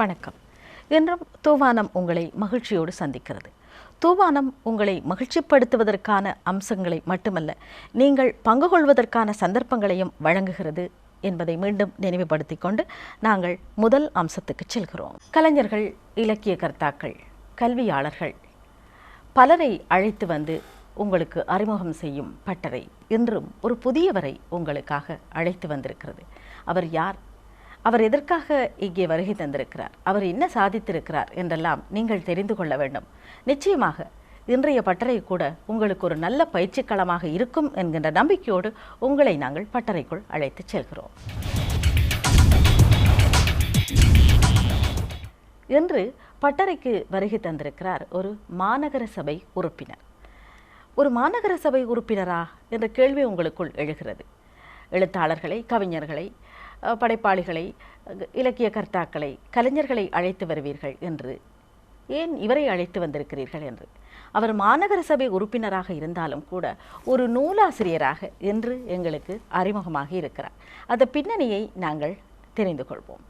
வணக்கம். இன்றும் தூவானம் உங்களை மகிழ்ச்சியோடு சந்திக்கிறது. தூவானம் உங்களை மகிழ்ச்சிப்படுத்துவதற்கான அம்சங்களை மட்டுமல்ல நீங்கள் பங்கு கொள்வதற்கான சந்தர்ப்பங்களையும் வழங்குகிறது என்பதை மீண்டும் நினைவுபடுத்திக் கொண்டு நாங்கள் முதல் அம்சத்துக்கு செல்கிறோம். கலைஞர்கள் இலக்கிய கர்த்தாக்கள் கல்வியாளர்கள் பலரை அழைத்து வந்து உங்களுக்கு அறிமுகம் செய்யும் பட்டறை இன்றும் ஒரு புதியவரை உங்களுக்காக அழைத்து வந்திருக்கிறது. அவர் யார்? அவர் எதற்காக இங்கே வருகை தந்திருக்கிறார்? அவர் என்ன சாதித்திருக்கிறார் என்றெல்லாம் நீங்கள் தெரிந்து கொள்ள வேண்டும். நிச்சயமாக இன்றைய பட்டறை கூட உங்களுக்கு ஒரு நல்ல பயிற்சிக்களமாக இருக்கும் என்கின்ற நம்பிக்கையோடு உங்களை நாங்கள் பட்டறைக்குள் அழைத்துச் செல்கிறோம். இன்று பட்டறைக்கு வருகை தந்திருக்கிறார் ஒரு மாநகர சபை உறுப்பினர். ஒரு மாநகர சபை உறுப்பினரா? என்ற கேள்வி உங்களுக்குள் எழுகிறது. எழுத்தாளர்களை கவிஞர்களை படைப்பாளிகளை இலக்கிய கர்த்தாக்களை கலைஞர்களை அழைத்து வருவீர்கள் என்று. ஏன் இவரை அழைத்து வந்திருக்கிறீர்கள் என்று? அவர் மாநகர சபை உறுப்பினராக இருந்தாலும் கூட ஒரு நூலாசிரியராக என்று எங்களுக்கு அறிமுகமாகி இருக்கிறார். அந்த பின்னணியை நாங்கள் தெரிந்து கொள்வோம்.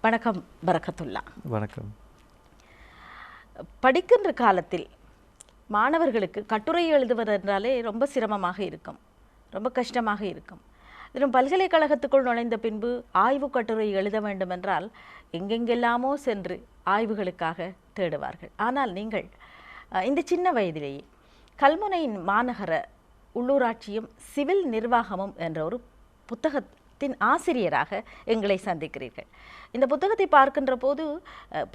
வணக்கம் பரக்கத்துல்லா வணக்கம். படிக்கின்ற காலத்தில் மாணவர்களுக்கு கட்டுரை எழுதுவது என்றாலே ரொம்ப சிரமமாக இருக்கும். ரொம்ப கஷ்டமாக இருக்கும். இதிலும் பல்கலைக்கழகத்துக்குள் நுழைந்த பின்பு ஆய்வு கட்டுரை எழுத வேண்டுமென்றால் எங்கெங்கெல்லாமோ சென்று ஆய்வுகளுக்காக தேடுவார்கள். ஆனால் நீங்கள் இந்த சின்ன வயதிலேயே கல்முனையின் மாநகர உள்ளூராட்சியும் சிவில் நிர்வாகமும் என்ற ஒரு புத்தகத்தின் ஆசிரியராக எங்களை சந்திக்கிறீர்கள். இந்த புத்தகத்தை பார்க்கின்ற போது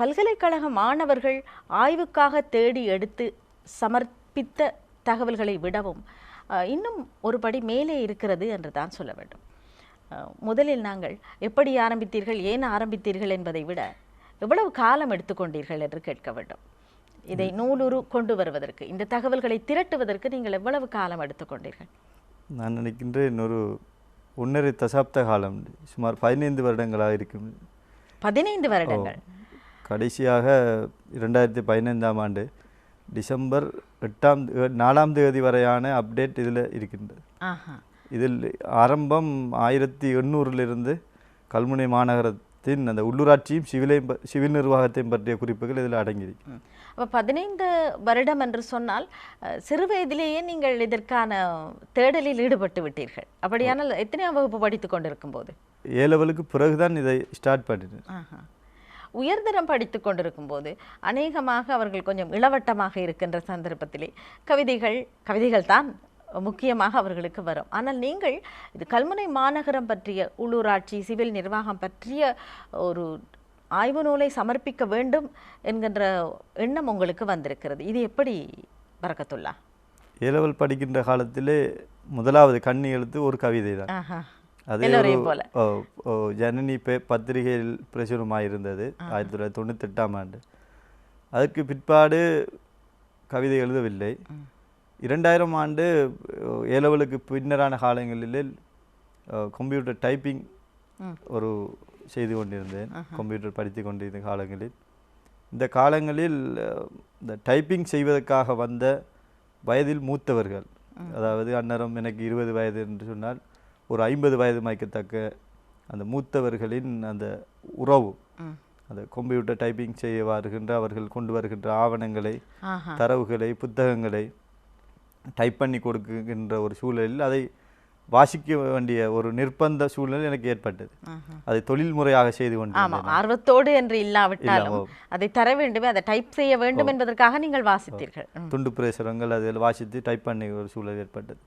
பல்கலைக்கழக மாணவர்கள் ஆய்வுக்காக தேடி எடுத்து சமர்ப்பித்த தகவல்களை விடவும் இன்னும் ஒரு படி மேலே இருக்கிறது என்று தான் சொல்ல வேண்டும். முதலில் நாங்கள் எப்படி ஆரம்பித்தீர்கள் ஏன் ஆரம்பித்தீர்கள் என்பதை விட எவ்வளவு காலம் எடுத்துக்கொண்டீர்கள் என்று கேட்க வேண்டும். இதை நூலுரு கொண்டு வருவதற்கு இந்த தகவல்களை திரட்டுவதற்கு நீங்கள் எவ்வளவு காலம் எடுத்துக்கொண்டீர்கள்? நான் நினைக்கின்றேன் ஒரு ஒன்றரை தசாப்த காலம் சுமார் பதினைந்து வருடங்களாக இருக்கும். பதினைந்து வருடங்கள். கடைசியாக இரண்டாயிரத்தி பதினைந்தாம் ஆண்டு டிசம்பர் எட்டாம் நாலாம் தேதி வரையான அப்டேட் இதில் இருக்கின்றது. இதில் ஆரம்பம் ஆயிரத்தி எண்ணூறிலிருந்து கல்முனை மாநகரத்தின் அந்த உள்ளூராட்சியும் சிவிலையும் சிவில் நிர்வாகத்தையும் பற்றிய குறிப்புகள் இதில் அடங்கியிருக்கு. அப்ப பதினைந்து வருடம் என்று சொன்னால் சிறு வயதிலேயே நீங்கள் இதற்கான தேடலில் ஈடுபட்டு விட்டீர்கள். அப்படியானால் எத்தனையாம் வகுப்பு படித்துக் கொண்டிருக்கும் போது ஏ லெவலுக்கு பிறகுதான் இதை ஸ்டார்ட் ஆஹா. உயர்தரம் படித்துக் கொண்டிருக்கும் போது அநேகமாக அவர்கள் கொஞ்சம் இளவட்டமாக இருக்கின்ற சந்தர்ப்பத்திலே கவிதைகள் கவிதைகள் தான் முக்கியமாக அவர்களுக்கு வரும். ஆனால் நீங்கள் இது கல்முனை மாநகரம் பற்றிய உள்ளூராட்சி சிவில் நிர்வாகம் பற்றிய ஒரு ஆய்வு நூலை சமர்ப்பிக்க வேண்டும் என்கின்ற எண்ணம் உங்களுக்கு வந்திருக்கிறது. இது எப்படி பறக்கத்துள்ளா? ஏ லெவல் படிக்கின்ற காலத்திலே முதலாவது கண்ணி எழுத்து ஒரு கவிதை தான் ஆஹா. அதே போல? ஜனனி பே பத்திரிகையில் பிரசுரமாக இருந்தது ஆயிரத்தி தொள்ளாயிரத்தி தொண்ணூத்தெட்டாம் ஆண்டு. அதற்கு பிற்பாடு கவிதை எழுதவில்லை. இரண்டாயிரம் ஆண்டு ஏ லெவலுக்கு பின்னரான காலங்களில் கம்ப்யூட்டர் டைப்பிங். ஒரு செய்து கொண்டிருந்தேன். கம்ப்யூட்டர் படித்து கொண்டிருந்த காலங்களில். இந்த காலங்களில் இந்த டைப்பிங் செய்வதற்காக வந்த வயதில் மூத்தவர்கள் அதாவது அந்நேரம் எனக்கு இருபது வயது என்று சொன்னால் ஒரு ஐம்பது வயது மயக்கத்தக்க அந்த மூத்தவர்களின் அந்த உறவு. அந்த கம்ப்யூட்டர் டைப்பிங் செய்ய வருகின்ற அவர்கள் கொண்டு வருகின்ற ஆவணங்களை தரவுகளை புத்தகங்களை டைப் பண்ணி கொடுக்கின்ற ஒரு சூழலில் அதை வாசிக்க வேண்டிய ஒரு நிர்பந்த சூழ்நிலை எனக்கு ஏற்பட்டது. அதை தொழில் முறையாக செய்து ஆமா கொண்டிருந்தேன் ஆர்வத்தோடு என்று இல்லாவிட்டாலும். அதை தர வேண்டுமே அதை டைப் செய்ய வேண்டும் என்பதற்காக நீங்கள் வாசித்தீர்கள். துண்டு பிரசுரங்கள் அதில் வாசித்து டைப் பண்ணி ஒரு சூழல் ஏற்பட்டது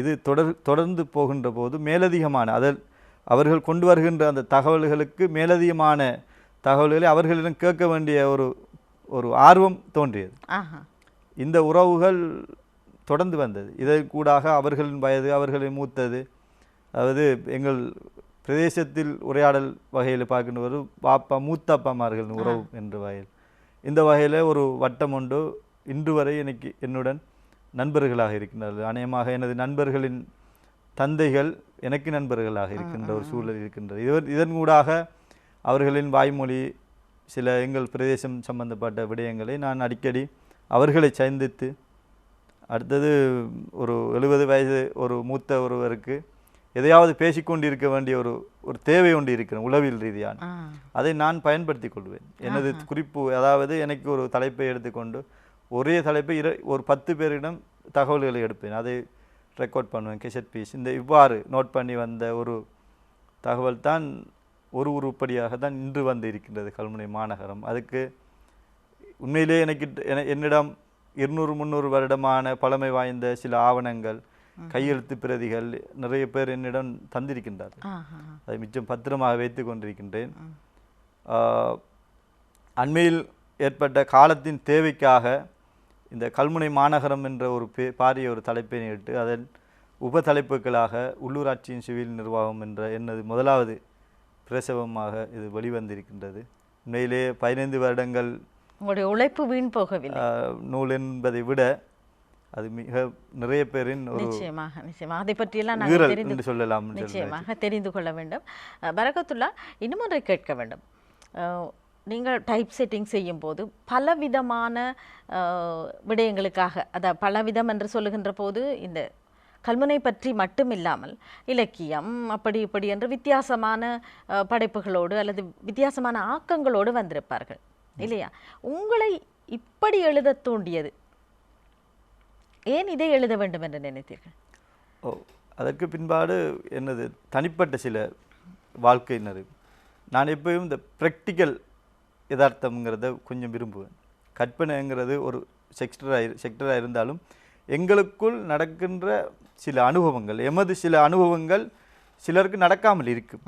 இது தொடர் தொடர்ந்து போகின்ற போது மேலதிகமான அதில் அவர்கள் கொண்டு வருகின்ற அந்த தகவல்களுக்கு மேலதிகமான தகவல்களை அவர்களிடம் கேட்க வேண்டிய ஒரு ஒரு ஆர்வம் தோன்றியது. இந்த உறவுகள் தொடர்ந்து வந்தது. இதன் கூடாக அவர்களின் வயது அவர்களின் மூத்தது. அதாவது எங்கள் பிரதேசத்தில் உரையாடல் வகையில் பார்க்கின்ற ஒரு பாப்பா மூத்த அப்பாமார்களின் உறவு என்ற வகையில். இந்த வகையில் ஒரு வட்டம் உண்டு. இன்று வரை எனக்கு என்னுடன் நண்பர்களாக இருக்கின்றார்கள் அநேகமாக எனது நண்பர்களின் தந்தைகள் எனக்கு நண்பர்களாக இருக்கின்ற ஒரு சூழல் இருக்கின்றது. இதன் இதன் கூடாக அவர்களின் வாய்மொழி சில எங்கள் பிரதேசம் சம்பந்தப்பட்ட விடயங்களை நான் அடிக்கடி அவர்களை சந்தித்து அடுத்தது ஒரு எழுபது வயது ஒரு மூத்த ஒருவருக்கு எதையாவது பேசிக்கொண்டு இருக்க வேண்டிய ஒரு ஒரு தேவை ஒன்று இருக்கிறேன் உளவியல் ரீதியான. அதை நான் பயன்படுத்திக் கொள்வேன். எனது குறிப்பு அதாவது எனக்கு ஒரு தலைப்பை எடுத்துக்கொண்டு ஒரே தலைப்பை இர ஒரு பத்து பேரிடம் தகவல்களை எடுப்பேன். அதை ரெக்கார்ட் பண்ணுவேன் கெசட் பீஸ் இந்த இவ்வாறு நோட் பண்ணி வந்த ஒரு தகவல் தான் ஒரு உருப்படியாக தான் இன்று வந்து இருக்கின்றது கல்முனை மாநகரம். அதுக்கு உண்மையிலே எனக்கு என- என்னிடம் இருநூறு முந்நூறு வருடமான பழமை வாய்ந்த சில ஆவணங்கள் கையெழுத்து பிரதிகள் நிறைய பேர் என்னிடம் ஆ அதை மிச்சம் பத்திரமாக வைத்து கொண்டிருக்கின்றேன். அண்மையில் ஏற்பட்ட காலத்தின் தேவைக்காக இந்த கல்முனை மாநகரம் என்ற ஒரு பே பாரிய ஒரு தலைப்பை இட்டு அதன் உப தலைப்புகளாக உள்ளூராட்சியின் சிவில் நிர்வாகம் என்ற எனது முதலாவது பிரசவமாக இது வெளிவந்திருக்கின்றது. உண்மையிலே பதினைந்து வருடங்கள் உங்களுடைய உழைப்பு வீண் போகவில்லை. நூல் என்பதை விட அது மிக நிறைய பேரின் ஒரு நிச்சயமாக நிச்சயமாக. அதை பற்றியெல்லாம் நாங்கள் தெரிந்து என்று சொல்லலாம் நிச்சயமாக தெரிந்து கொள்ள வேண்டும். பரகத்துல்லா இன்னும் ஒன்றை கேட்க வேண்டும். நீங்கள் டைப் செட்டிங் செய்யும் போது பலவிதமான விடயங்களுக்காக அத பலவிதம் என்று சொல்லுகின்ற போது இந்த கல்முனை பற்றி மட்டும் இல்லாமல் இலக்கியம் அப்படி இப்படி என்று வித்தியாசமான படைப்புகளோடு அல்லது வித்தியாசமான ஆக்கங்களோடு வந்திருப்பார்கள் இல்லையா? உங்களை இப்படி எழுத தூண்டியது ஏன் இதை எழுத வேண்டும் என்று நினைத்தீர்கள்? ஓ அதற்கு பின்பாடு என்னது தனிப்பட்ட சில வாழ்க்கையினர் நான் எப்பயும் இந்த ப்ராக்டிக்கல் யதார்த்தம்ங்கிறத கொஞ்சம் விரும்புவேன். கற்பனைங்கிறது ஒரு செக்டராக செக்டராக இருந்தாலும் எங்களுக்குள் நடக்கின்ற சில அனுபவங்கள் எமது சில அனுபவங்கள் சிலருக்கு நடக்காமல் இருக்கும்.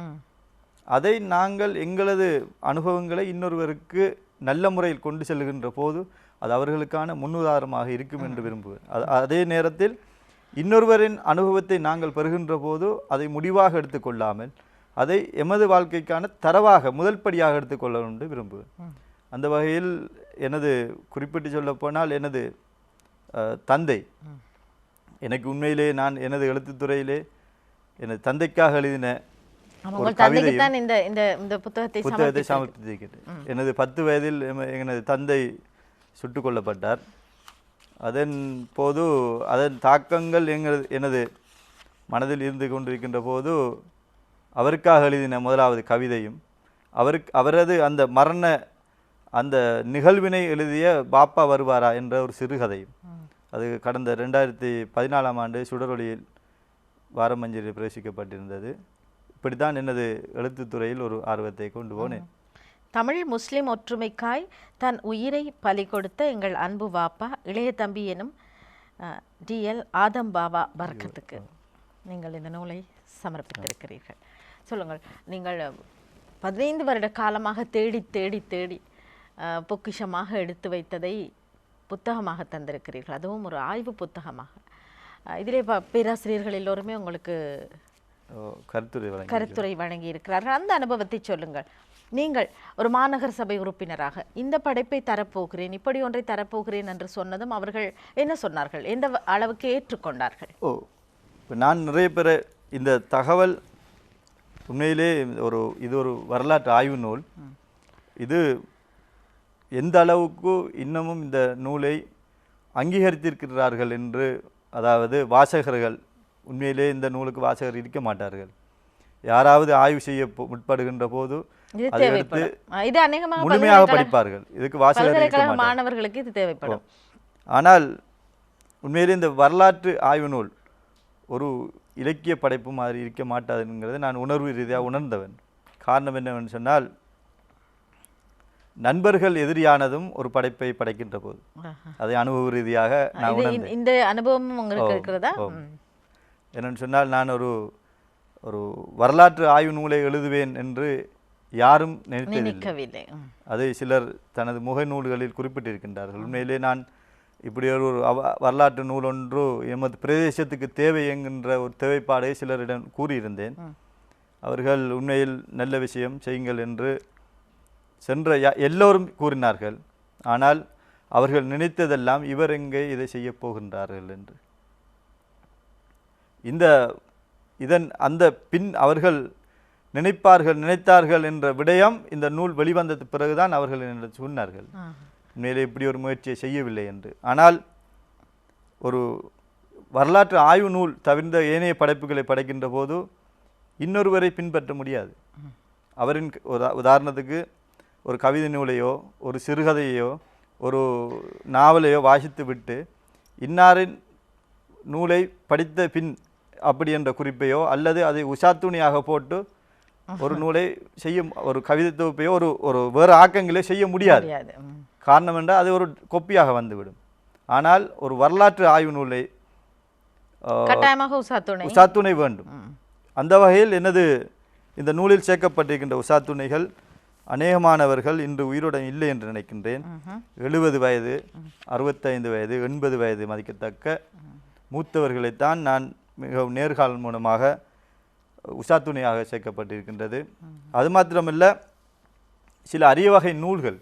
அதை நாங்கள் எங்களது அனுபவங்களை இன்னொருவருக்கு நல்ல முறையில் கொண்டு செல்கின்ற போது அது அவர்களுக்கான முன்னுதாரணமாக இருக்கும் என்று விரும்புவேன். அது- அதே நேரத்தில் இன்னொருவரின் அனுபவத்தை நாங்கள் பெறுகின்ற போது அதை முடிவாக எடுத்துக்கொள்ளாமல் அதை எமது வாழ்க்கைக்கான தரவாக முதல் படியாக எடுத்துக்கொள்ள என்று விரும்புவேன். அந்த வகையில் எனது குறிப்பிட்டு சொல்லப்போனால் எனது தந்தை எனக்கு உண்மையிலே நான் எனது எழுத்துத்துறையிலே எனது தந்தைக்காக எழுதின புத்தகத்தை புத்தகத்தை சமர்ப்பித்திருக்கு. சமர்ப்பித்திருக்கிறேன் எனது பத்து வயதில் எனது தந்தை சுட்டுக் கொல்லப்பட்டார். அதன் போது அதன் தாக்கங்கள் எங்கள் எனது மனதில் இருந்து கொண்டிருக்கின்ற போது அவருக்காக எழுதின முதலாவது கவிதையும் அவருக்கு அவரது அந்த மரண அந்த நிகழ்வினை எழுதிய பாப்பா வருவாரா என்ற ஒரு சிறுகதையும். அது கடந்த ரெண்டாயிரத்தி பதினாலாம் ஆண்டு சுடரொளியில் வாரமஞ்சரி பிரவேசிக்கப்பட்டிருந்தது. இப்படித்தான் எனது எழுத்துத்துறையில் ஒரு ஆர்வத்தை கொண்டு போனேன். தமிழ் முஸ்லிம் ஒற்றுமைக்காய் தன் உயிரை பலி கொடுத்த எங்கள் அன்பு வாப்பா இளைய தம்பி எனும் டிஎல் ஆதம் பாபா பரக்கத்துக்கு நீங்கள் இந்த நூலை சமர்ப்பித்திருக்கிறீர்கள். சொல்லுங்கள். நீங்கள் பதினைந்து வருட காலமாக தேடி தேடி தேடி பொக்கிஷமாக எடுத்து வைத்ததை புத்தகமாக தந்திருக்கிறீர்கள். அதுவும் ஒரு ஆய்வு புத்தகமாக. இதிலே பேராசிரியர்கள் எல்லோருமே உங்களுக்கு கருத்துரை வழங்கி கருத்துரை வழங்கி இருக்கிறார்கள் அந்த அனுபவத்தை சொல்லுங்கள். நீங்கள் ஒரு மாநகர சபை உறுப்பினராக இந்த படைப்பை தரப்போகிறேன் இப்படி ஒன்றை தரப்போகிறேன் என்று சொன்னதும் அவர்கள் என்ன சொன்னார்கள்? எந்த அளவுக்கு ஏற்றுக்கொண்டார்கள்? ஓ இப்போ நான் நிறைய பேர் இந்த தகவல் உண்மையிலே ஒரு இது ஒரு வரலாற்று ஆய்வு நூல். இது எந்த அளவுக்கு இன்னமும் இந்த நூலை அங்கீகரித்திருக்கிறார்கள் என்று அதாவது வாசகர்கள் உண்மையிலே இந்த நூலுக்கு வாசகர் இருக்க மாட்டார்கள். யாராவது ஆய்வு செய்ய முற்படுகின்ற போது அதை எடுத்து முழுமையாக படிப்பார்கள். இதுக்கு வாசகர் மாணவர்களுக்கு இது தேவைப்படும். ஆனால் உண்மையிலே இந்த வரலாற்று ஆய்வு நூல் ஒரு இலக்கிய படைப்பு மாதிரி இருக்க மாட்டாதுங்கிறதை நான் உணர்வு ரீதியாக உணர்ந்தவன். காரணம் என்னவென்று சொன்னால் நண்பர்கள் எதிரியானதும் ஒரு படைப்பை படைக்கின்ற போது. அதை அனுபவ ரீதியாக நான் உணர்ந்தேன். இந்த- அனுபவமும் உங்களுக்கு இருக்கிறதா. என்னன்னு சொன்னால் நான் ஒரு ஒரு வரலாற்று ஆய்வு நூலை எழுதுவேன் என்று யாரும் நினைக்கவில்லை. அதை சிலர் தனது முகநூல்களில் குறிப்பிட்டிருக்கின்றார்கள். உண்மையிலே நான் இப்படி ஒரு வரலாற்று நூல் ஒன்று எமது பிரதேசத்துக்கு தேவை என்கின்ற ஒரு தேவைப்பாடை சிலரிடம் கூறியிருந்தேன். அவர்கள் உண்மையில் நல்ல விஷயம் செய்யுங்கள் என்று சென்ற எல்லோரும் கூறினார்கள் ஆனால் அவர்கள் நினைத்ததெல்லாம் இவர் எங்கே இதை செய்யப் போகின்றார்கள் என்று இந்த இதன் அந்த பின் அவர்கள் நினைப்பார்கள் நினைத்தார்கள் என்ற விடயம் இந்த நூல் வெளிவந்தது பிறகுதான் அவர்கள் என்னிடம் சொன்னார்கள். உண்மையிலே இப்படி ஒரு முயற்சியை செய்யவில்லை என்று. ஆனால் ஒரு வரலாற்று ஆய்வு நூல் தவிர்ந்த ஏனைய படைப்புகளை படைக்கின்ற போது இன்னொருவரை பின்பற்ற முடியாது. அவரின் ஒரு உதாரணத்துக்கு ஒரு கவிதை நூலையோ ஒரு சிறுகதையோ ஒரு நாவலையோ வாசித்து விட்டு இன்னாரின் நூலை படித்த பின் அப்படி என்ற குறிப்பையோ அல்லது அதை உசாத்துணியாக போட்டு ஒரு நூலை செய்ய ஒரு கவிதை தொகுப்பையோ ஒரு ஒரு வேறு ஆக்கங்களே செய்ய முடியாது. காரணம் என்றால் அது ஒரு கொப்பியாக வந்துவிடும். ஆனால் ஒரு வரலாற்று ஆய்வு நூலை உசாத்துணை. வேண்டும். அந்த வகையில் எனது இந்த நூலில் சேர்க்கப்பட்டிருக்கின்ற உசாத்துணைகள் அநேகமானவர்கள் இன்று உயிருடன் இல்லை என்று நினைக்கின்றேன். எழுபது வயது அறுபத்தைந்து வயது எண்பது வயது மதிக்கத்தக்க மூத்தவர்களைத்தான் நான் மிகவும் நேர்காணல் மூலமாக உசாத்துணையாக சேர்க்கப்பட்டிருக்கின்றது. அது மாத்திரமல்ல சில அரிய வகை நூல்கள்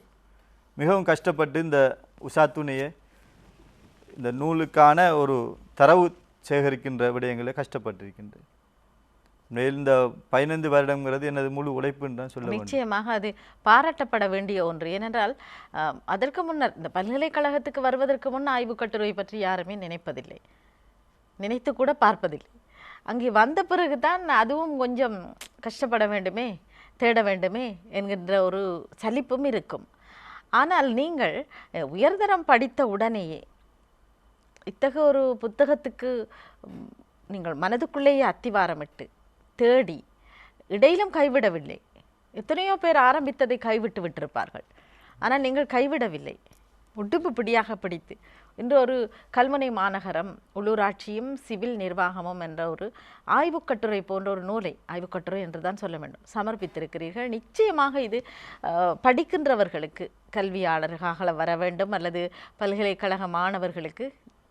மிகவும் கஷ்டப்பட்டு இந்த உஷா துணையை இந்த நூலுக்கான ஒரு தரவு சேகரிக்கின்ற விடயங்களை கஷ்டப்பட்டிருக்கின்றது மேல் இந்த பதினைந்து வருடங்கிறது எனது முழு உழைப்பு என்று தான் சொல்ல நிச்சயமாக அது பாராட்டப்பட வேண்டிய ஒன்று. ஏனென்றால் அதற்கு முன்னர் இந்த பல்கலைக்கழகத்துக்கு வருவதற்கு முன் ஆய்வுக் கட்டுரை பற்றி யாருமே நினைப்பதில்லை. நினைத்து கூட பார்ப்பதில்லை. அங்கே வந்த பிறகுதான் அதுவும் கொஞ்சம் கஷ்டப்பட வேண்டுமே தேட வேண்டுமே என்கின்ற ஒரு சலிப்பும் இருக்கும். ஆனால் நீங்கள் உயர்தரம் படித்த உடனேயே இத்தகைய ஒரு புத்தகத்துக்கு நீங்கள் மனதுக்குள்ளேயே அத்திவாரமிட்டு தேடி இடையிலும் கைவிடவில்லை. எத்தனையோ பேர் ஆரம்பித்ததை கைவிட்டு விட்டிருப்பார்கள். ஆனால் நீங்கள் கைவிடவில்லை. உடுப்பு பிடியாக பிடித்து. இன்று ஒரு கல்முனை மாநகரம் உள்ளூராட்சியும் சிவில் நிர்வாகமும் என்ற ஒரு ஆய்வுக்கட்டுரை போன்ற ஒரு நூலை ஆய்வுக்கட்டுரை என்று தான் சொல்ல வேண்டும் சமர்ப்பித்திருக்கிறீர்கள். நிச்சயமாக இது படிக்கின்றவர்களுக்கு கல்வியாளர்களாக வர வேண்டும் அல்லது பல்கலைக்கழக மாணவர்களுக்கு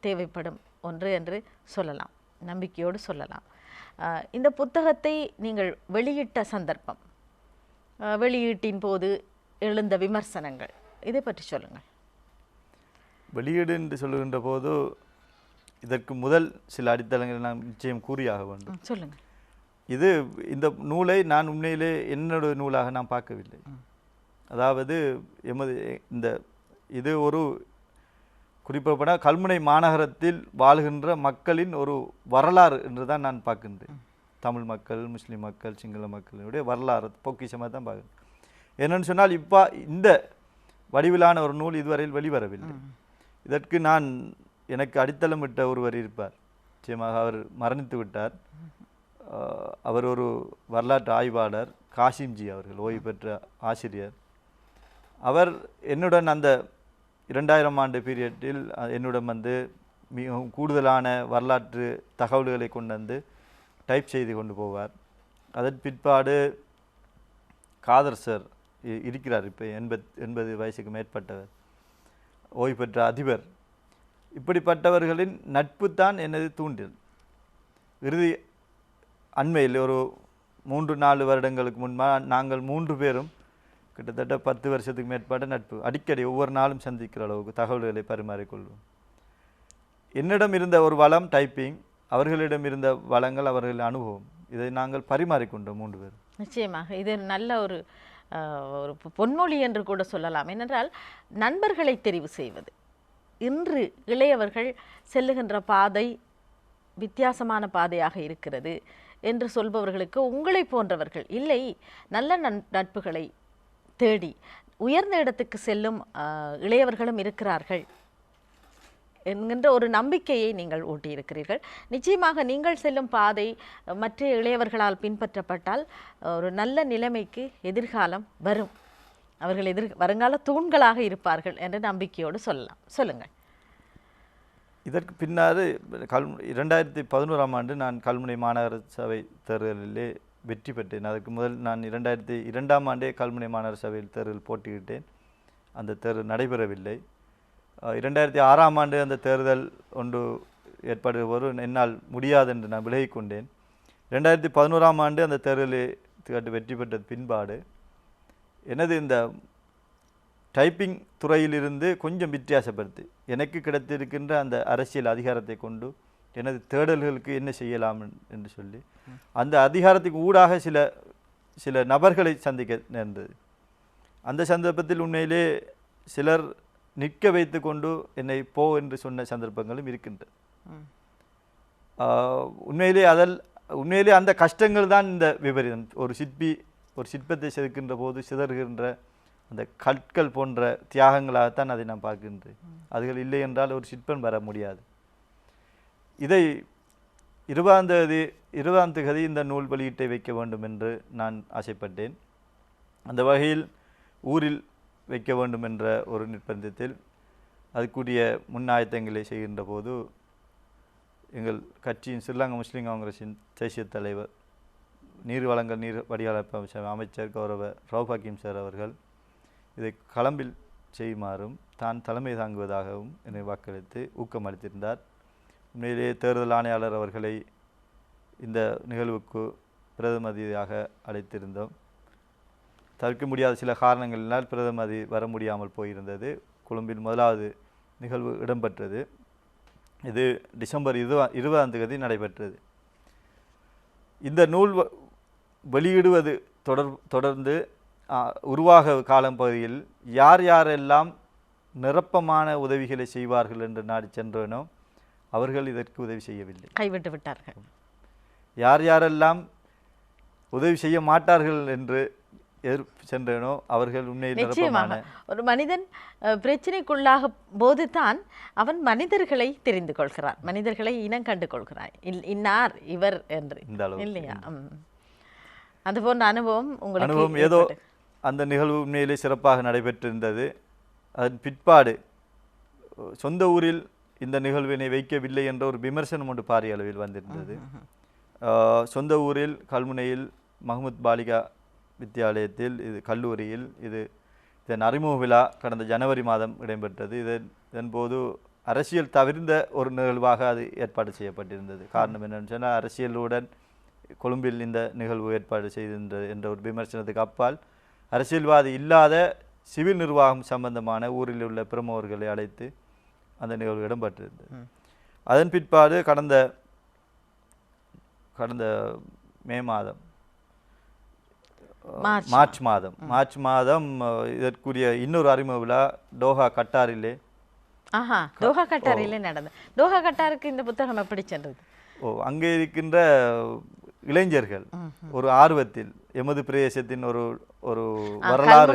தேவைப்படும் ஒன்று என்று சொல்லலாம் நம்பிக்கையோடு சொல்லலாம். இந்த புத்தகத்தை நீங்கள் வெளியிட்ட சந்தர்ப்பம் வெளியீட்டின் போது எழுந்த விமர்சனங்கள் இதை பற்றி சொல்லுங்கள். வெளியீடு என்று சொல்லுகின்ற போது இதற்கு முதல் சில அடித்தளங்களை நான் நிச்சயம் கூறியாக வேண்டும். ம், சொல்லுங்க. இது இந்த நூலை நான் உண்மையிலே என்னோட நூலாக நான் பார்க்கவில்லை. அதாவது எமது இந்த இது ஒரு குறிப்பிடப்பட கல்முனை மாநகரத்தில் வாழ்கின்ற மக்களின் ஒரு வரலாறு என்று தான் நான் பார்க்கின்றேன். தமிழ் மக்கள் முஸ்லிம் மக்கள் சிங்கள மக்களுடைய வரலாறு பொக்கிஷமாக தான் பார்க்குறேன் என்னன்னு சொன்னால் இப்போ இந்த வடிவிலான ஒரு நூல் இதுவரையில் வெளிவரவில்லை. இதற்கு நான் எனக்கு அடித்தளமிட்ட ஒருவர் இருப்பார். நிச்சயமாக அவர் மரணித்து விட்டார். அவர் ஒரு வரலாற்று ஆய்வாளர் காசிம்ஜி அவர்கள் ஓய்வு பெற்ற ஆசிரியர். அவர் என்னுடன் அந்த இரண்டாயிரம் ஆண்டு பீரியட்டில் என்னுடன் வந்து மிகவும் கூடுதலான வரலாற்று தகவல்களை கொண்டு வந்து டைப் செய்து கொண்டு போவார். அதன் பிற்பாடு காதர் சார் இ- இருக்கிறார். இப்போ எண்பத் எண்பது வயசுக்கு மேற்பட்டவர். ஓய்வு பெற்ற அதிபர். இப்படிப்பட்டவர்களின் நட்பு தான் எனது தூண்டில். இறுதி அண்மையில் ஒரு மூன்று நாலு வருடங்களுக்கு முன்பாக நாங்கள் மூன்று பேரும் கிட்டத்தட்ட பத்து வருஷத்துக்கு மேற்பட்ட நட்பு. அடிக்கடி ஒவ்வொரு நாளும் சந்திக்கிற அளவுக்கு தகவல்களை பரிமாறிக்கொள்வோம். என்னிடம் இருந்த ஒரு வளம் டைப்பிங் அவர்களிடம் இருந்த வளங்கள் அவர்களின் அனுபவம் இதை நாங்கள் பரிமாறிக்கொண்டோம் மூன்று பேர் நிச்சயமாக. இது நல்ல ஒரு ஒரு பொன்மொழி என்று கூட சொல்லலாம். ஏனென்றால் நண்பர்களை தெரிவு செய்வது. இன்று இளையவர்கள் செல்லுகின்ற பாதை வித்தியாசமான பாதையாக இருக்கிறது என்று சொல்பவர்களுக்கு உங்களை போன்றவர்கள் இல்லை. நல்ல நட்புகளை தேடி உயர்ந்த இடத்துக்கு செல்லும் இளையவர்களும் இருக்கிறார்கள். என்கின்ற ஒரு நம்பிக்கையை நீங்கள் ஊட்டியிருக்கிறீர்கள். நிச்சயமாக நீங்கள் செல்லும் பாதை மற்ற இளையவர்களால் பின்பற்றப்பட்டால் ஒரு நல்ல நிலைமைக்கு எதிர்காலம் வரும். அவர்கள் எதிர் வருங்கால தூண்களாக இருப்பார்கள் என்ற நம்பிக்கையோடு சொல்லலாம். சொல்லுங்கள். இதற்கு பின்னாறு கல் இரண்டாயிரத்தி பதினோராம் ஆண்டு நான் கல்முனை மாநகர சபை தேர்தலிலே வெற்றி பெற்றேன். அதற்கு முதல் நான் இரண்டாயிரத்தி இரண்டாம் ஆண்டே கல்முனை மாநகர சபையில் தேர்தல் போட்டியிட்டேன். அந்த தேர்தல் நடைபெறவில்லை. இரண்டாயிரத்தி ஆறாம் ஆண்டு அந்த தேர்தல் ஒன்று ஏற்பாடு ஒரு என்னால் முடியாது என்று நான் விலகிக் கொண்டேன். ரெண்டாயிரத்தி பதினோராம் ஆண்டு அந்த தேர்தலில் வெற்றி பெற்ற பின்பாடு. எனது இந்த டைப்பிங் துறையிலிருந்து கொஞ்சம் வித்தியாசப்படுத்தி. எனக்கு கிடைத்திருக்கின்ற அந்த அரசியல் அதிகாரத்தை கொண்டு எனது தேடல்களுக்கு என்ன செய்யலாம் என்று சொல்லி அந்த அதிகாரத்துக்கு ஊடாக சில சில நபர்களை சந்திக்க நேர்ந்தது. அந்த சந்தர்ப்பத்தில் உண்மையிலே சிலர் நிற்க வைத்து கொண்டு என்னை போ என்று சொன்ன சந்தர்ப்பங்களும் இருக்கின்றது உண்மையிலே அதில் உண்மையிலே அந்த கஷ்டங்கள் தான் இந்த விபரீதம். ஒரு சிற்பி ஒரு சிற்பத்தை செதுக்கின்ற போது சிதறுகின்ற அந்த கற்கள் போன்ற தியாகங்களாகத்தான் அதை நான் பார்க்கின்றேன். அதுகள் இல்லை என்றால் ஒரு சிற்பம் வர முடியாது. இதை இருபதாம் தேதி இருபதாம் தேதி இந்த நூல் வெளியீட்டை வைக்க வேண்டும் என்று நான் ஆசைப்பட்டேன். அந்த வகையில் ஊரில் வைக்க வேண்டும் என்ற ஒரு நிர்பந்தத்தில் அதுக்குரிய முன்னாயத்தங்களை செய்கின்ற போது எங்கள் கட்சியின் ஸ்ரீலங்கா முஸ்லீம் காங்கிரஸின் தேசிய தலைவர் நீர் வளங்கள் நீர் வடிவமைப்பு அமைச்சர் அமைச்சர் கௌரவ ரவுப் சார் அவர்கள் இதை களம்பில் செய்யுமாறும் தான் தலைமை தாங்குவதாகவும் என்னை வாக்களித்து ஊக்கம் அளித்திருந்தார். உண்மையிலேயே தேர்தல் ஆணையாளர் அவர்களை இந்த நிகழ்வுக்கு பிரதமதியாக அழைத்திருந்தோம். தவிர்க்க முடியாத சில காரணங்களினால் பிரதமதி வர முடியாமல் போயிருந்தது. கொழும்பில் முதலாவது நிகழ்வு இடம்பெற்றது. இது டிசம்பர் இருபா இருபதாம் தேதி நடைபெற்றது. இந்த நூல் வெளியிடுவது தொடர் தொடர்ந்து உருவாக காலம் பகுதியில் யார் யாரெல்லாம் நிரப்பமான உதவிகளை செய்வார்கள் என்று நாடி சென்றனோ அவர்கள் இதற்கு உதவி செய்யவில்லை. கைவிட்டு விட்டார்கள். யார் யாரெல்லாம் உதவி செய்ய மாட்டார்கள் என்று எதிர் சென்றனோ அவர்கள் உண்மையில் நிச்சயமாக. ஒரு மனிதன் பிரச்சனைக்குள்ளாக போதுதான் அவன் மனிதர்களை தெரிந்து கொள்கிறான். மனிதர்களை இனம் கண்டு கொள்கிறான் இன்னார் இவர் என்று. இல்லையா. அது போன்ற அனுபவம் உங்களுக்கு அனுபவம் ஏதோ அந்த நிகழ்வு உண்மையிலே சிறப்பாக நடைபெற்றிருந்தது. அதன் பிற்பாடு சொந்த ஊரில் இந்த நிகழ்வினை வைக்கவில்லை என்ற ஒரு விமர்சனம் ஒன்று பாரிய அளவில் வந்திருந்தது. சொந்த ஊரில் கல்முனையில் மஹ்மத் பாலிகா வித்தியாலயத்தில் இது கல்லூரியில் இது இதன் அறிமுக விழா கடந்த ஜனவரி மாதம் இடம்பெற்றது. இதன் இதன்போது அரசியல் தவிர்ந்த ஒரு நிகழ்வாக அது ஏற்பாடு செய்யப்பட்டிருந்தது. காரணம் என்னன்னு சொன்னால் அரசியலுடன் கொழும்பில் இந்த நிகழ்வு ஏற்பாடு செய்திருந்தது என்ற ஒரு விமர்சனத்துக்கு அப்பால் அரசியல்வாதி இல்லாத சிவில் நிர்வாகம் சம்பந்தமான ஊரில் உள்ள பிரமுகர்களை அழைத்து அந்த நிகழ்வு இடம்பெற்றிருந்தது. அதன் பிற்பாடு கடந்த கடந்த மே மாதம் மார்ச். மாதம். மார்ச் மாதம் இதற்குரிய இன்னொரு அறிமுக விழா டோஹா கட்டாரிலே. ஆஹா தோஹா கட்டாரிலே நடந்தது. தோஹா கட்டாருக்கு இந்த புத்தகம் எப்படி சென்றது? ஓ அங்கே இருக்கின்ற இளைஞர்கள் ஒரு ஆர்வத்தில் எமது பிரதேசத்தின் ஒரு ஒரு வரலாறு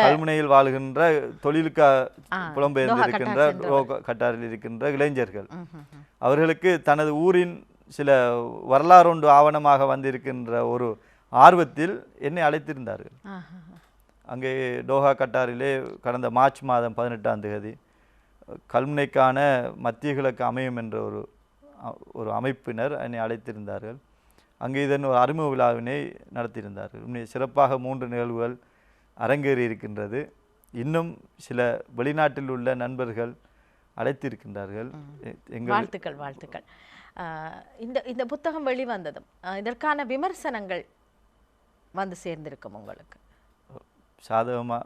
கல்முனையில் வாழ்கின்ற தொழிலுக்கா ஆ, புலம்பெயர்ந்து தோஹா இருக்கின்ற கட்டார் ரோக- கட்டாரில் இருக்கின்ற இளைஞர்கள். அவர்களுக்கு தனது ஊரின் சில வரலாறு ஒன்று ஆவணமாக வந்திருக்கின்ற ஒரு ஆர்வத்தில் என்னை அழைத்திருந்தார்கள். அங்கே டோஹா கட்டாரிலே கடந்த மார்ச் மாதம் பதினெட்டாம் தேதி கல்முனைக்கான மத்திய கிழக்கு அமையும் என்ற ஒரு ஒரு அமைப்பினர் என்னை அழைத்திருந்தார்கள். அங்கே இதன் ஒரு அறிமுக விழாவினை நடத்தியிருந்தார்கள். உண்மை சிறப்பாக மூன்று நிகழ்வுகள் அரங்கேறி இருக்கின்றது. இன்னும் சில வெளிநாட்டில் உள்ள நண்பர்கள் அழைத்திருக்கின்றார்கள். எங்கள் வாழ்த்துக்கள் வாழ்த்துக்கள். இந்த இந்த புத்தகம் வெளிவந்ததும் இதற்கான விமர்சனங்கள் வந்து சேர்ந்திருக்கும் உங்களுக்கு? சாதகமா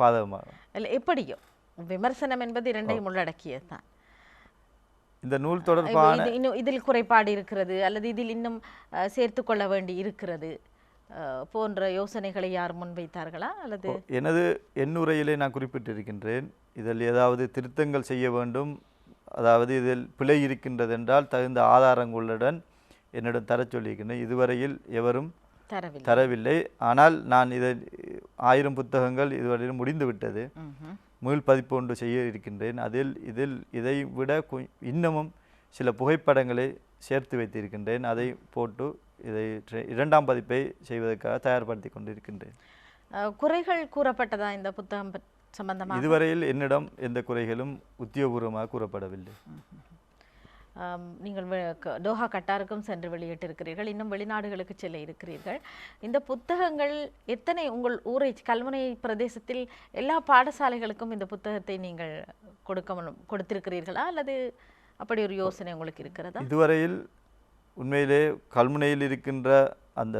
பாதகமா? இல்லை எப்படியோ? விமர்சனம் என்பது இரண்டையும் உள்ளடக்கியது தான் இந்த நூல் தொடர்பான இன்னும் இதில் குறைபாடு இருக்கிறது அல்லது இதில் இன்னும் அஹ், சேர்த்துக் கொள்ள வேண்டி இருக்கிறது போன்ற யோசனைகளை யார் முன்வைத்தார்களா அல்லது? எனது எண்ணுரையிலே நான் குறிப்பிட்டிருக்கின்றேன் இதில் ஏதாவது திருத்தங்கள் செய்ய வேண்டும் அதாவது இதில் பிழை இருக்கின்றது என்றால் தகுந்த ஆதாரங்களுடன் என்னிடம் தரச் சொல்லியிருக்கின்றேன். இதுவரையில் எவரும் தரவில்லை. தரவில்லை. ஆனால் நான் இதை ஆயிரம் புத்தகங்கள் இதுவரையில் முடிந்து விட்டது. ம்ஹும். மீள் பதிப்பு ஒன்று செய்ய இருக்கின்றேன். அதில் இதில் இதை விட இன்னமும் சில புகைப்படங்களை சேர்த்து வைத்திருக்கின்றேன். அதை போட்டு இதை இரண்டாம் பதிப்பை செய்வதற்காக தயார்படுத்தி கொண்டிருக்கின்றேன். குறைகள் கூறப்பட்டதா இந்த புத்தகம் பத்- சம்பந்தமாக? இதுவரையில் என்னிடம் எந்த குறைகளும் உத்தியோகபூர்வமாக கூறப்படவில்லை. நீங்கள் டோஹா கட்டாருக்கும் சென்று வெளியிட்டிருக்கிறீர்கள். இன்னும் வெளிநாடுகளுக்கு செல்ல இருக்கிறீர்கள். இந்த புத்தகங்கள் எத்தனை உங்கள் ஊரை கல்முனை பிரதேசத்தில் எல்லா பாடசாலைகளுக்கும் இந்த புத்தகத்தை நீங்கள் கொடுக்க கொடுத்திருக்கிறீர்களா? அல்லது அப்படி ஒரு யோசனை உங்களுக்கு இருக்கிறதா? இதுவரையில் உண்மையிலே கல்முனையில் இருக்கின்ற அந்த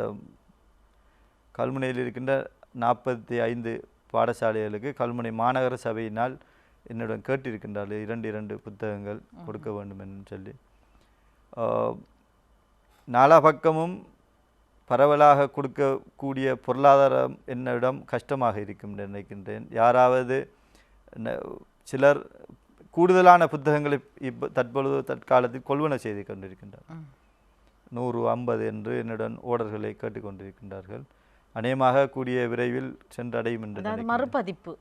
கல்முனையில் இருக்கின்ற நாற்பத்தி ஐந்து பாடசாலைகளுக்கு கல்முனை மாநகர சபையினால் என்னிடம் கேட்டிருக்கின்றார்கள் இரண்டு இரண்டு புத்தகங்கள் கொடுக்க வேண்டும் என்று சொல்லி நாலா பக்கமும் பரவலாக கொடுக்கக்கூடிய பொருளாதாரம் என்னிடம் கஷ்டமாக இருக்கும் என்று நினைக்கின்றேன். யாராவது சிலர் கூடுதலான புத்தகங்களை இப்போ தற்பொழுது தற்காலத்தில் கொள்வன செய்து கொண்டிருக்கின்றார். நூறு ஐம்பது என்று என்னுடன் ஓடர்களை கேட்டுக்கொண்டிருக்கின்றார்கள் அநேகமாக கூடிய விரைவில் சென்றடையும் என்று. மறுபதிப்பு.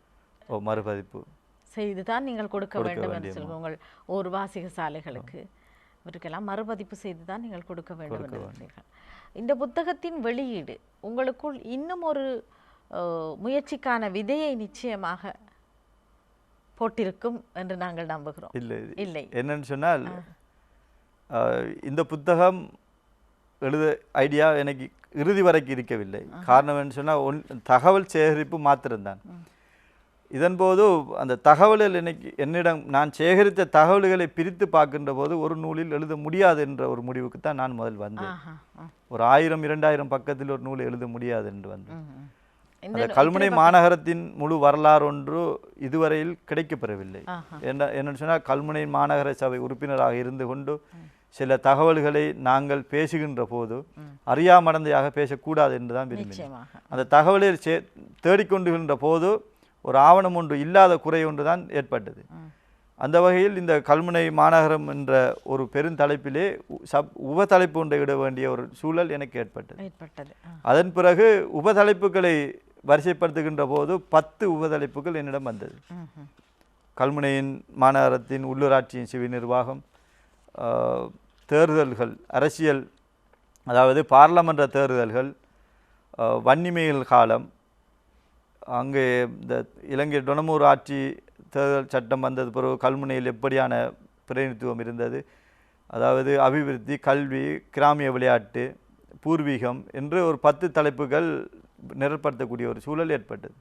ஓ மறுபதிப்பு. செய்து தான் நீங்கள் கொடுக்க வேண்டும் என்று. சொல்லுங்கள். ஒரு வாசிக சாலைகளுக்கு இவருக்கெல்லாம் மறுபதிப்பு செய்து தான் நீங்கள் கொடுக்க வேண்டும் என்று இருக்கிறீர்கள் இந்த புத்தகத்தின் வெளியீடு உங்களுக்குள் இன்னும் ஒரு முயற்சிக்கான விதையை நிச்சயமாக போட்டிருக்கும் என்று நாங்கள் நம்புகிறோம். இல்லை. இல்லை. என்னன்னு சொன்னால் இந்த புத்தகம் எழுத ஐடியா எனக்கு இறுதி வரைக்கும் இருக்கவில்லை. காரணம் என்ன சொன்னால் ஒன் தகவல் சேகரிப்பு மாத்திரம்தான். இதன்போது அந்த தகவல்கள் எனக்கு என்னிடம் நான் சேகரித்த தகவல்களை பிரித்து பார்க்கின்ற போது ஒரு நூலில் எழுத முடியாது என்ற ஒரு முடிவுக்கு தான் நான் முதல் வந்தேன். ஒரு ஆயிரம் இரண்டாயிரம் பக்கத்தில் ஒரு நூல் எழுத முடியாது என்று வந்தேன். அந்த கல்முனை மாநகரத்தின் முழு வரலாறு ஒன்று இதுவரையில் கிடைக்கப்பெறவில்லை. என்ன என்னன்னு சொன்னால் கல்முனை மாநகர சபை உறுப்பினராக இருந்து கொண்டு சில தகவல்களை நாங்கள் பேசுகின்ற போது அறியாமடந்தையாக பேசக்கூடாது என்று தான் விரும்பினேன். அந்த தகவலை சே தேடிக்கொண்டுகின்ற போது ஒரு ஆவணம் ஒன்று இல்லாத குறை ஒன்று தான் ஏற்பட்டது. அந்த வகையில் இந்த கல்முனை மாநகரம் என்ற ஒரு பெருந்தலைப்பிலே சப் உபதலைப்பு ஒன்றை இட வேண்டிய ஒரு சூழல் எனக்கு ஏற்பட்டது ஏற்பட்டது. அதன் பிறகு உபதலைப்புகளை வரிசைப்படுத்துகின்ற போது பத்து உபதலைப்புகள் என்னிடம் வந்தது. கல்முனையின் மாநகரத்தின் உள்ளூராட்சியின் சிவி நிர்வாகம் தேர்தல்கள் அரசியல் அதாவது பாராளுமன்ற தேர்தல்கள் வன்னிமையில் காலம் அங்கே இந்த இலங்கை டொனமூர் ஆட்சி தேர்தல் சட்டம் வந்தது பிறகு கல்முனையில் எப்படியான பிரதிநிதித்துவம் இருந்தது? அதாவது அபிவிருத்தி கல்வி கிராமிய விளையாட்டு பூர்வீகம் என்று ஒரு பத்து தலைப்புகள் நிரற்படுத்தக்கூடிய ஒரு சூழல் ஏற்பட்டது.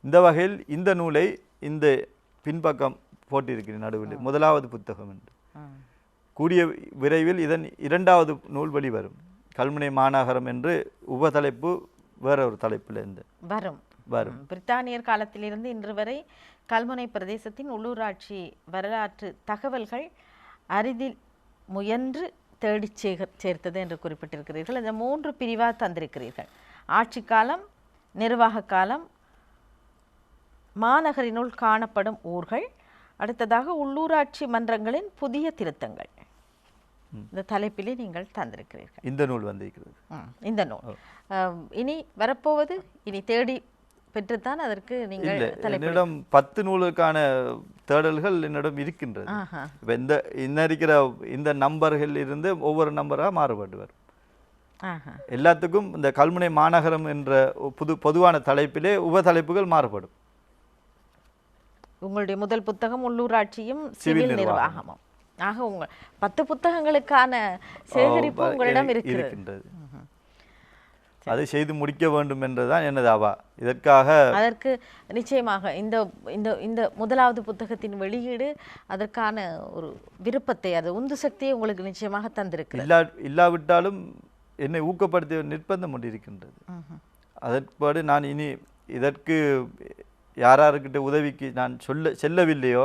இந்த வகையில் இந்த நூலை இந்த பின்பக்கம் போட்டிருக்கிறேன் நடுவில். முதலாவது புத்தகம் என்று. கூடிய விரைவில் இதன் இரண்டாவது நூல் வெளிவரும். கல்முனை மாநகரம் என்று உபதலைப்பு வேற ஒரு தலைப்பில் இருந்து வரும். வரும். பிரித்தானியர் காலத்திலிருந்து இன்று வரை கல்முனை பிரதேசத்தின் உள்ளூராட்சி வரலாற்று தகவல்கள் அரிதில் முயன்று தேடிச் சேக சேர்த்தது என்று குறிப்பிட்டிருக்கிறீர்கள். இந்த மூன்று பிரிவாக தந்திருக்கிறீர்கள். ஆட்சி காலம் நிர்வாக காலம் மாநகரினுள் காணப்படும் ஊர்கள் அடுத்ததாக உள்ளூராட்சி மன்றங்களின் புதிய திருத்தங்கள். இந்த தலைப்பிலே நீங்கள் தந்திருக்கிறீர்கள். இந்த நூல் வந்திருக்கிறது. இந்த நூல். இனி வரப்போவது இனி தேடி பெற்றுத்தான் அதற்கு நீங்கள் என்னிடம் பத்து நூலுக்கான தேடல்கள் என்னிடம் இருக்கின்றது. இப்போ இந்த இன்ன இருக்கிற இந்த நம்பர்கள் இருந்து ஒவ்வொரு நம்பராக ஆஹா. எல்லாத்துக்கும் இந்த கல்முனை மாநகரம் என்ற புது பொதுவான தலைப்பிலே உபதலைப்புகள் மாறுபடும். உங்களுடைய முதல் புத்தகம் உள்ளூராட்சியும் சிவில் நிர்வாகமும். ஆக உங்க பத்து புத்தகங்களுக்கான சேகரிப்பு உங்களிடம் இருக்கின்றது. அதை செய்து முடிக்க வேண்டும் என்றுதான் எனது அவா. இதற்காக அதற்கு நிச்சயமாக இந்த இந்த இந்த முதலாவது புத்தகத்தின் வெளியீடு அதற்கான ஒரு விருப்பத்தை அது உந்து சக்தியை உங்களுக்கு நிச்சயமாக தந்திருக்கிறது. இல்லா இல்லாவிட்டாலும் என்னை ஊக்கப்படுத்திய ஒரு நிர்பந்தம் ம்ஹும். அதற்பாடு நான் இனி இதற்கு யாராருக்கிட்ட உதவிக்கு நான் சொல்ல செல்லவில்லையோ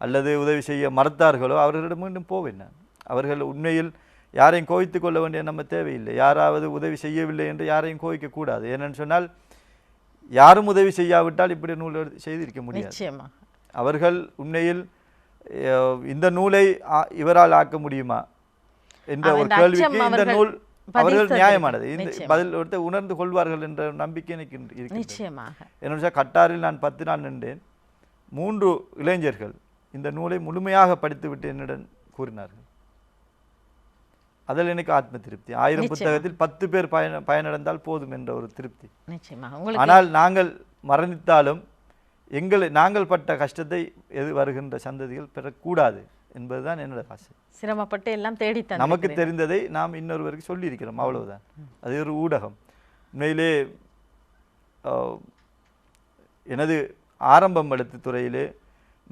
அல்லது உதவி செய்ய மறுத்தார்களோ அவர்களிடம் மீண்டும் போவேன் நான். அவர்கள் உண்மையில் யாரையும் கோவித்து கொள்ள வேண்டிய நம்ம தேவையில்லை. யாராவது உதவி செய்யவில்லை என்று யாரையும் கோவிக்க கூடாது. ஏனென்னு சொன்னால் யாரும் உதவி செய்யாவிட்டால் இப்படி நூல் செய்திருக்க முடியாது. அவர்கள் உண்மையில் இந்த நூலை இவரால் ஆக்க முடியுமா? என்ற ஒரு கேள்விக்கு இந்த நூல் அவர்கள். நியாயமானது. இந்த. பதில் ஒருத்தர் உணர்ந்து கொள்வார்கள் என்ற நம்பிக்கை எனக்கு நிச்சயமாக. என்னோட கட்டாரில் நான் பத்து நாள் நின்றேன். மூன்று இளைஞர்கள் இந்த நூலை முழுமையாக படித்துவிட்டு என்னுடன் கூறினார்கள். அதில் எனக்கு ஆத்ம திருப்தி. ஆயிரம். புத்தகத்தில் பத்து பேர் பயன பயனடைந்தால் போதும் என்ற ஒரு திருப்தி. ஆனால் நாங்கள் மரணித்தாலும் எங்களை நாங்கள் பட்ட கஷ்டத்தை எது வருகின்ற சந்ததிகள் பெறக்கூடாது என்பதுதான் என்னோட ஆசை. சிரமப்பட்டு எல்லாம் தேடி நமக்கு தெரிந்ததை நாம் இன்னொருவருக்கு சொல்லியிருக்கிறோம். அவ்வளவுதான். அது ஒரு ஊடகம். உண்மையிலே எனது ஆரம்பம் எழுத்து துறையிலே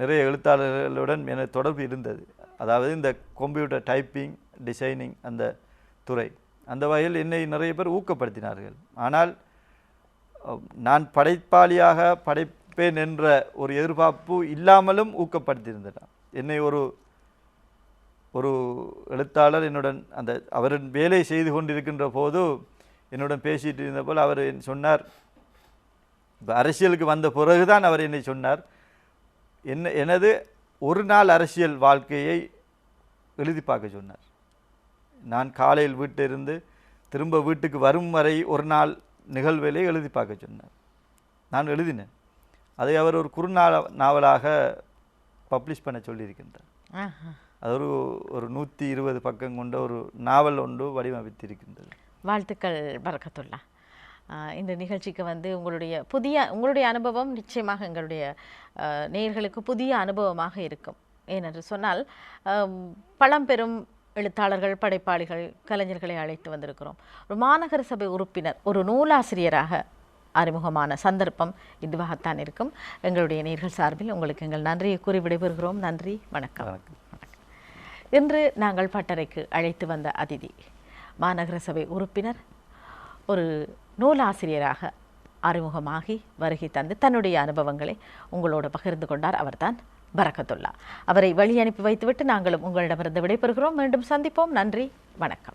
நிறைய எழுத்தாளர்களுடன் எனது தொடர்பு இருந்தது. அதாவது இந்த கம்ப்யூட்டர் டைப்பிங் டிசைனிங் அந்த துறை. அந்த வகையில் என்னை நிறைய பேர் ஊக்கப்படுத்தினார்கள். ஆனால் நான் படைப்பாளியாக படைப்பேன் என்ற ஒரு எதிர்பார்ப்பு இல்லாமலும் ஊக்கப்படுத்தியிருந்தேன். என்னை ஒரு ஒரு எழுத்தாளர் என்னுடன் அந்த அவரின் வேலை செய்து கொண்டிருக்கின்ற போது என்னுடன் பேசிகிட்டு இருந்த போல் அவர் சொன்னார். இப்போ அரசியலுக்கு வந்த பிறகுதான் அவர் என்னை சொன்னார். என்ன எனது ஒரு நாள் அரசியல் வாழ்க்கையை எழுதி பார்க்க சொன்னார். நான் காலையில் வீட்டிலிருந்து திரும்ப வீட்டுக்கு வரும் வரை ஒரு நாள் நிகழ்வுகளை எழுதி பார்க்க சொன்னார். நான் எழுதினேன். அதை அவர் ஒரு குறுநாள நாவலாக பப்ளிஷ் பண்ண சொல்லியிருக்கின்றார். அது ஒரு ஒரு நூற்றி இருபது பக்கம் கொண்ட ஒரு நாவல் ஒன்று வடிவமைத்திருக்கின்றது. வாழ்த்துக்கள் பரக்கத்துல்லா ஆஹ் இந்த நிகழ்ச்சிக்கு வந்து உங்களுடைய புதிய உங்களுடைய அனுபவம் நிச்சயமாக எங்களுடைய ஆஹ், நேயர்களுக்கு புதிய அனுபவமாக இருக்கும். ஏனென்று சொன்னால் ஆம், பழம்பெரும் எழுத்தாளர்கள் படைப்பாளிகள் கலைஞர்களை அழைத்து வந்திருக்கிறோம். ஒரு மாநகர சபை உறுப்பினர் ஒரு நூலாசிரியராக அறிமுகமான சந்தர்ப்பம் இதுவாகத்தான் இருக்கும். எங்களுடைய நேர்கள் சார்பில் உங்களுக்கு எங்கள் நன்றியை கூறி விடைபெறுகிறோம். நன்றி வணக்கம். வணக்கம். இன்று நாங்கள் பட்டறைக்கு அழைத்து வந்த அதிதி மாநகர சபை உறுப்பினர் ஒரு நூலாசிரியராக அறிமுகமாகி வருகை தந்து தன்னுடைய அனுபவங்களை உங்களோடு பகிர்ந்து கொண்டார் அவர்தான் பரக்கத்துல்லா அவரை வழி அனுப்பி வைத்துவிட்டு நாங்களும் உங்களிடமிருந்து விடைபெறுகிறோம். மீண்டும் சந்திப்போம். நன்றி. வணக்கம்.